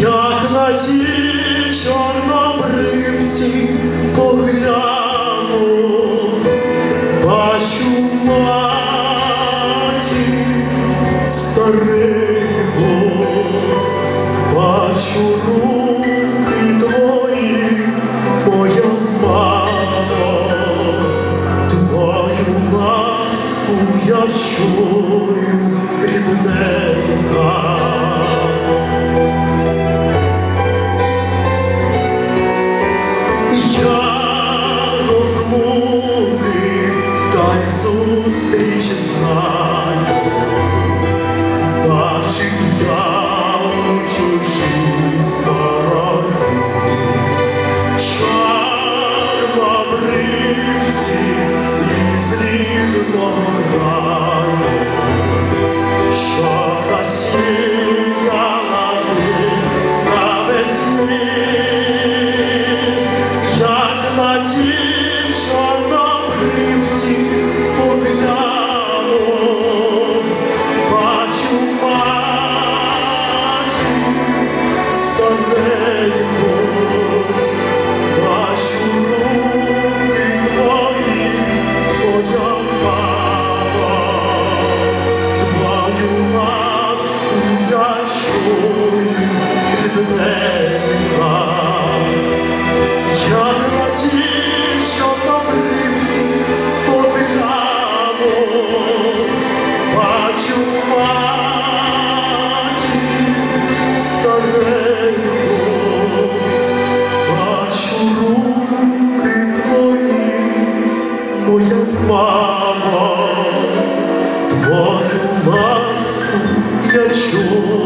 як на тій чорнобривці нашою днема, як на ті, що на бривці повилямо, бачу матір стареньку, бачу руки твої, моя мамо, твою ласку я чую.